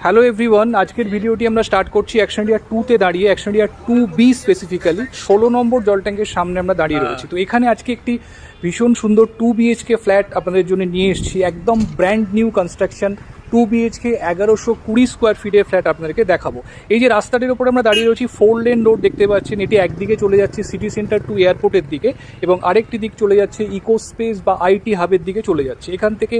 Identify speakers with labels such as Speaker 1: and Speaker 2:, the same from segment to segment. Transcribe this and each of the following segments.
Speaker 1: Hello everyone আজকের ভিডিওটি আমরা স্টার্ট করছি অ্যাকশনিয়া টুতে দাঁড়িয়ে অ্যাকশনিয়া টু বি স্পেসিফিক্যালি ষোলো নম্বর জল ট্যাঙ্কের সামনে আমরা দাঁড়িয়ে রয়েছি। তো এখানে আজকে একটি ভীষণ সুন্দর টু বিএইচকে ফ্ল্যাট আপনাদের জন্য নিয়ে এসেছি। একদম brand new construction two BHK এগারোশো কুড়ি স্কোয়ার ফিটের ফ্ল্যাট আপনাদেরকে দেখাবো। এই যে রাস্তাটির উপরে আমরা দাঁড়িয়ে রয়েছি ফোর লেন রোড দেখতে পাচ্ছেন। এটি একদিকে চলে যাচ্ছে সিটি সেন্টার টু এয়ারপোর্টের দিকে এবং আরেকটি দিক চলে যাচ্ছে ইকো স্পেস বা আইটি হাবের দিকে চলে যাচ্ছে। এখান থেকে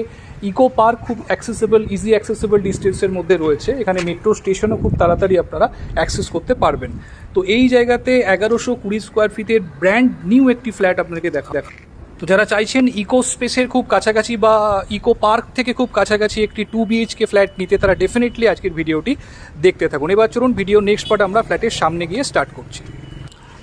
Speaker 1: ইকো পার্ক খুব অ্যাক্সেসেবল ইজি অ্যাক্সেসেবল ডিস্টেন্সের মধ্যে রয়েছে। এখানে মেট্রো স্টেশনও খুব তাড়াতাড়ি আপনারা অ্যাক্সেস করতে পারবেন। তো এই জায়গাতে এগারোশো কুড়ি স্কোয়ার ফিটের ব্র্যান্ড নিউ একটি ফ্ল্যাট আপনাদেরকে দেখা দেখা তো যারা চাইছেন ইকো স্পেসের খুব কাছাকাছি বা ইকো পার্ক থেকে খুব কাছাকাছি একটি টু বিএইচকে ফ্ল্যাট নিতে, তারা ডেফিনেটলি আজকের ভিডিওটি দেখতে থাকুন। এবার চলুন ভিডিও নেক্সট পার্ট আমরা ফ্ল্যাটের সামনে গিয়ে স্টার্ট করছি।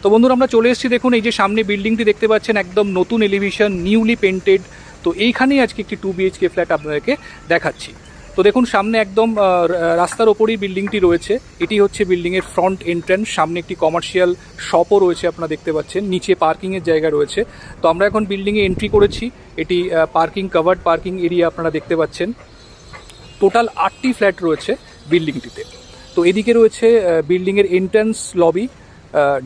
Speaker 1: তো বন্ধুরা, আমরা চলে এসেছি দেখুন, এই যে সামনে বিল্ডিংটি দেখতে পাচ্ছেন, একদম নতুন এলিভিশন নিউলি পেন্টেড তো এইখানেই আজকে একটি টু বিএইচকে ফ্ল্যাট আপনাদেরকে দেখাচ্ছি। তো দেখুন, সামনে একদম রাস্তার ওপরই বিল্ডিংটি রয়েছে। এটি হচ্ছে বিল্ডিংয়ের ফ্রন্ট এন্ট্রান্স সামনে একটি কমার্শিয়াল শপও রয়েছে আপনারা দেখতে পাচ্ছেন। নিচে পার্কিংয়ের জায়গা রয়েছে। তো আমরা এখন বিল্ডিংয়ে এন্ট্রি করেছি। এটি পার্কিং কাভার্ড পার্কিং এরিয়া আপনারা দেখতে পাচ্ছেন। টোটাল আটটি ফ্ল্যাট রয়েছে বিল্ডিংটিতে। তো এদিকে রয়েছে বিল্ডিংয়ের এন্ট্রান্স লবি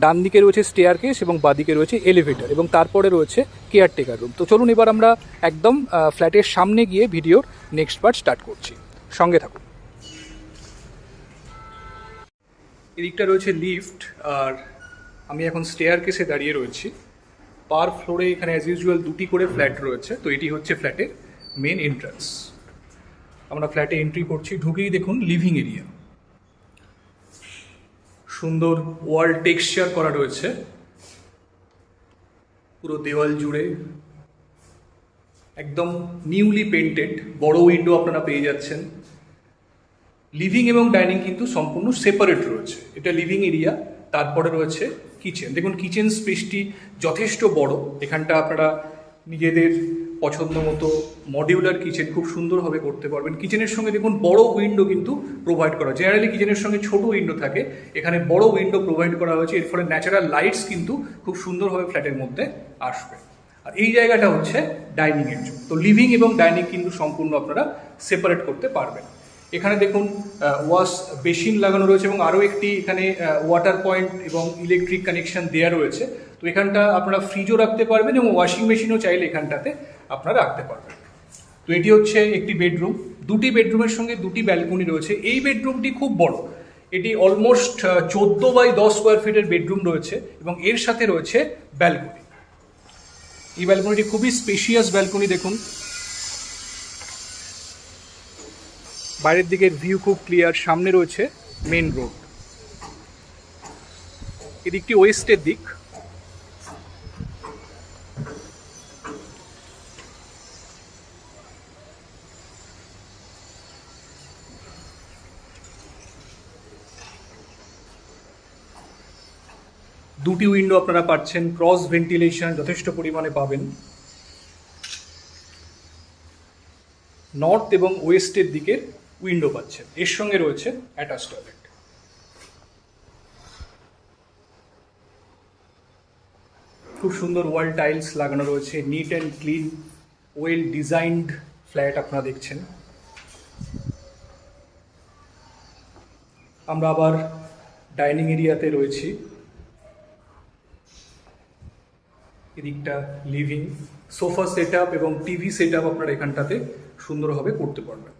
Speaker 1: ডান দিকে রয়েছে স্টেয়ার কেস এবং বাদিকে রয়েছে এলিভেটর এবং তারপরে রয়েছে কেয়ারটেকার রুম তো চলুন এবার আমরা একদম ফ্ল্যাটের সামনে গিয়ে ভিডিওর নেক্সট পার্ট স্টার্ট করছি। সঙ্গে থাকুন। এদিকটা রয়েছে লিফট আর আমি এখন স্টেয়ার কেসে দাঁড়িয়ে রয়েছি। পার ফ্লোরে এখানে অ্যাজ ইউজুয়াল দুটি করে ফ্ল্যাট রয়েছে, তো এটি হচ্ছে ফ্ল্যাটের মেন এন্ট্রান্স আমরা ফ্ল্যাটে এন্ট্রি করছি, ঢুকেই দেখুন লিভিং এরিয়া সুন্দর ওয়াল টেক্সচার করা রয়েছে। পুরো দেওয়াল জুড়ে। একদম নিউলি পেন্টেড বড় উইন্ডো আপনারা পেয়ে যাচ্ছেন। লিভিং এবং ডাইনিং কিন্তু সম্পূর্ণ সেপারেট রয়েছে। এটা লিভিং এরিয়া তারপরে রয়েছে কিচেন দেখুন কিচেন স্পেসটি যথেষ্ট বড়। এখানটা আপনারা নিজেদের পছন্দ মতো মডিউলার কিচেন খুব সুন্দরভাবে করতে পারবেন। কিচেনের সঙ্গে দেখুন বড় উইন্ডো কিন্তু প্রোভাইড করা। জেনারেলি কিচেনের সঙ্গে ছোট উইন্ডো থাকে। এখানে বড় উইন্ডো প্রোভাইড করা হয়েছে। এর ফলে ন্যাচারাল লাইটস কিন্তু খুব সুন্দরভাবে ফ্ল্যাটের মধ্যে আসবে। আর এই জায়গাটা হচ্ছে ডাইনিং এর জন্য। তো লিভিং এবং ডাইনিং কিন্তু সম্পূর্ণ আপনারা সেপারেট করতে পারবেন। এখানে দেখুন ওয়াশ বেসিন লাগানো রয়েছে এবং আরও একটি এখানে ওয়াটার পয়েন্ট এবং ইলেকট্রিক কানেকশন দেওয়া রয়েছে। তো এখানটা আপনারা ফ্রিজও রাখতে পারবেন এবং ওয়াশিং মেশিনও চাইলে এখানটাতে আপনারা রাখতে পারবেন। তো এটি হচ্ছে একটি বেডরুম দুটি বেডরুমের সঙ্গে দুটি ব্যালকনি রয়েছে। এই বেডরুমটি খুব বড়। এটি অলমোস্ট চোদ্দ বাই দশ স্কোয়ার ফিটের বেডরুম রয়েছে এবং এর সাথে রয়েছে ব্যালকনি এই ব্যালকনিটি খুবই স্পেশিয়াস ব্যালকনি দেখুন। বাইরের দিকের ভিউ খুব ক্লিয়ার সামনে রয়েছে মেন রোড এদিকটি ওয়েস্টের দিক। দুটি উইন্ডো আপনারা পাচ্ছেন ক্রস ভেন্টিলেশন যথেষ্ট পরিমাণে পাবেন। নর্থ এবং ওয়েস্টের দিকে উইন্ডো পাচ্ছেন। এর সঙ্গে রয়েছে অ্যাটাচ টয়লেট খুব সুন্দর ওয়াল টাইলস লাগানো রয়েছে neat and clean well designed flat আপনারা দেখছেন। আমরা আবার ডাইনিং এরিয়াতে রয়েছি। এদিকটা লিভিং সোফা সেট এবং টিভি সেট আপনারা এখানটাতে সুন্দরভাবে করতে পারবেন।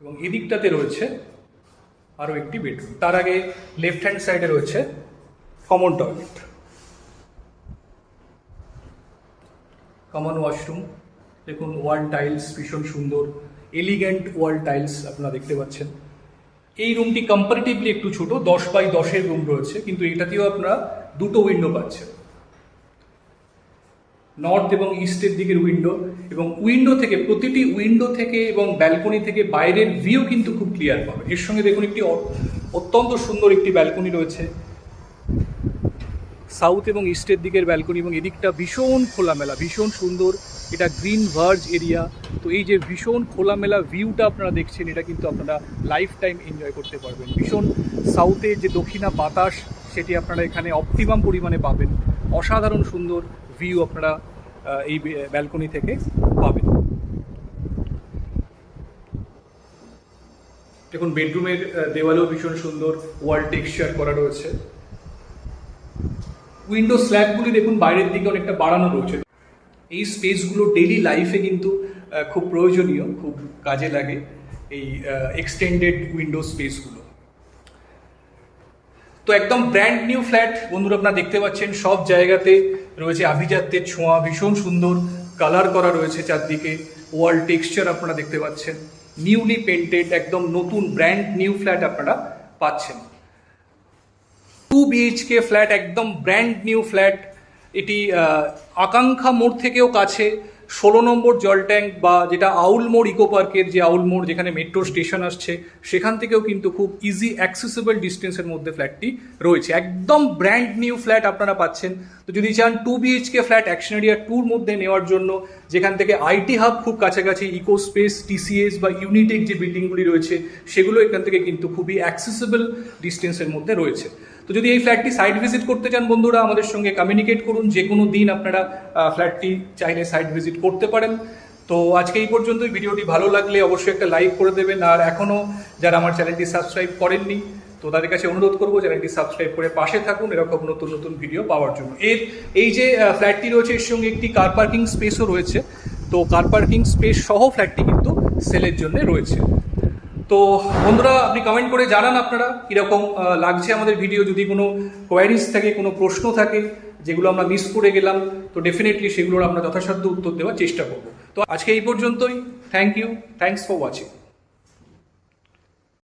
Speaker 1: এবং এদিকটাতে রয়েছে আরও একটি বেডরুম তার আগে লেফট হ্যান্ড সাইডে রয়েছে কমন টয়লেট কমন ওয়াশরুম দেখুন ওয়াল টাইলস ভীষণ সুন্দর এলিগেন্ট ওয়াল টাইলস আপনারা দেখতে পাচ্ছেন। এই রুমটি কম্পারেটিভলি একটু ছোট, দশ বাই দশের রুম রয়েছে, কিন্তু এটাতেও আপনারা দুটো উইন্ডো পাচ্ছেন। নর্থ এবং ইস্টের দিকের উইন্ডো এবং উইন্ডো থেকে, প্রতিটি উইন্ডো থেকে এবং ব্যালকনি থেকে বাইরের ভিউ কিন্তু খুব ক্লিয়ার পাবে। এর সঙ্গে দেখুন একটি অত্যন্ত সুন্দর একটি ব্যালকনি রয়েছে। সাউথ এবং ইস্টের দিকের ব্যালকনি এবং এদিকটা ভীষণ খোলামেলা, ভীষণ সুন্দর। এটা গ্রিন ভার্জ এরিয়া তো এই যে ভীষণ খোলামেলা ভিউটা আপনারা দেখছেন, এটা কিন্তু আপনারা লাইফ টাইম এনজয় করতে পারবেন। ভীষণ সাউথে যে দক্ষিণা বাতাস, সেটি আপনারা এখানে অপটিমাম পরিমাণে পাবেন। অসাধারণ সুন্দর ভিউ আপনারা এই ব্যালকনি থেকে পাবেন। দেখুন বেডরুমের দেওয়ালেও ভীষণ সুন্দর ওয়াল টেক্সচার করা রয়েছে। উইন্ডো স্ল্যাবগুলি দেখুন, বাইরের দিকে অনেকটা বাড়ানো রয়েছে। এই স্পেসগুলো ডেলি লাইফে কিন্তু খুব প্রয়োজনীয়, খুব কাজে লাগে এই এক্সটেন্ডেড উইন্ডো স্পেসগুলো তো একদম ব্র্যান্ড নিউ ফ্ল্যাট বন্ধুরা, আপনারা দেখতে পাচ্ছেন, সব জায়গাতে রয়েছে আভিজাত্যের ছোঁয়া, ভীষণ সুন্দর কালার করা রয়েছে চারদিকে। ওয়াল টেক্সচার আপনারা দেখতে পাচ্ছেন। নিউলি পেন্টেড একদম নতুন ব্র্যান্ড নিউ ফ্ল্যাট আপনারা পাচ্ছেন। টু বিএইচকে ফ্ল্যাট একদম ব্র্যান্ড নিউ ফ্ল্যাট এটি আকাঙ্ক্ষা মোড় থেকেও কাছে। ষোলো নম্বর জল ট্যাঙ্ক বা যেটা আউল মোড় ইকো পার্কের যে আউল মোড় যেখানে মেট্রো স্টেশন আসছে, সেখান থেকেও কিন্তু খুব ইজি অ্যাক্সেসিবল ডিস্টেন্সের মধ্যে ফ্ল্যাটটি রয়েছে। একদম ব্র্যান্ড নিউ ফ্ল্যাট আপনারা পাচ্ছেন। তো যদি চান two BHK flat action area টুর মধ্যে নেওয়ার জন্য, যেখান থেকে আইটি হাব খুব কাছাকাছি ইকো স্পেস টিসিএস বা ইউনিটেক যে বিল্ডিংগুলি রয়েছে, সেগুলো এখান থেকে কিন্তু খুবই অ্যাক্সেসিবল ডিস্টেন্সের মধ্যে রয়েছে। তো যদি এই ফ্ল্যাটটি সাইট ভিজিট করতে চান বন্ধুরা, আমাদের সঙ্গে কমিউনিকেট করুন। যে কোনো দিন আপনারা ফ্ল্যাটটি চাইলে সাইট ভিজিট করতে পারেন। তো আজকে এই পর্যন্তই। ভিডিওটি ভালো লাগলে অবশ্যই একটা লাইক করে দেবেন। আর এখনও যারা আমার চ্যানেলটি সাবস্ক্রাইব করেননি, তো তাদের কাছে অনুরোধ করব চ্যানেলটি সাবস্ক্রাইব করে পাশে থাকুন। এরকম নতুন নতুন ভিডিও পাওয়ার জন্য। এর, এই যে ফ্ল্যাটটি রয়েছে, এর সঙ্গে একটি কার পার্কিং স্পেসও রয়েছে। তো কার পার্কিং স্পেস সহ ফ্ল্যাটটি কিন্তু সেলের জন্য রয়েছে। তো বন্ধুরা, আপনি কমেন্ট করে জানান আপনারা কীরকম লাগছে আমাদের ভিডিও যদি কোনো কোয়ারিজ থাকে, কোনো প্রশ্ন থাকে, যেগুলো আমরা মিস করে গেলাম, তো ডেফিনেটলি সেগুলোর আমরা যথাসাধ্য উত্তর দেওয়ার চেষ্টা করব। তো আজকে এই পর্যন্তই। Thank you thanks for watching